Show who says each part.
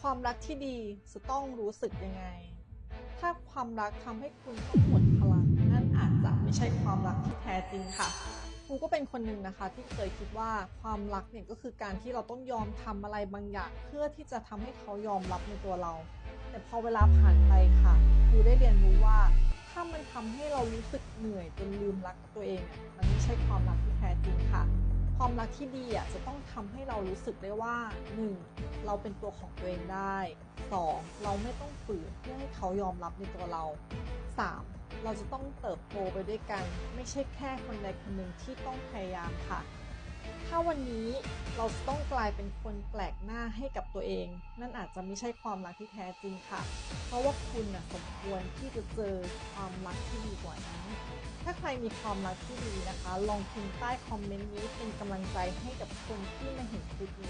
Speaker 1: ความรักที่ดีจะต้องรู้สึกยังไง ถ้าความรักทำให้คุณต้องหมดพลัง นั่นอาจจะไม่ใช่ความรักที่แท้จริงค่ะกูก็เป็นคนหนึ่งนะคะ ที่เคยคิดว่าความรักเนี่ยก็คือการที่เราต้องยอมทำอะไรบางอย่าง เพื่อที่จะทำให้เขายอมรับในตัวเรา แต่พอเวลาผ่านไปค่ะกูได้เรียนรู้ว่า ถ้ามันทำให้เรารู้สึกเหนื่อยจนลืมรักตัวเองมันไม่ใช่ความรักที่แท้จริงค่ะ ความรักที่ดีอะจะต้องทำให้เรารู้สึกได้ว่า 1. เราเป็นตัวของตัวเองได้ 2. เราไม่ต้องฝืนเพื่อให้เขายอมรับในตัวเรา 3. เราจะต้องเติบโตไปด้วยกัน ไม่ใช่แค่คนใดคนหนึ่งที่ต้องพยายามค่ะ ถ้าวันนี้เราต้องกลายเป็นคนแปลกหน้าให้กับตัวเอง นั่นอาจจะไม่ใช่ความรักที่แท้จริงค่ะ เพราะว่าคุณน่ะสมควรที่จะเจอความรักที่ดีกว่านี้น ถ้าใครมีความรักที่ดีนะคะ ลองพิมพ์ใต้คอมเมนต์นี้เป็นกำลังใจให้กับคนที่มาเห็นคลิปนี้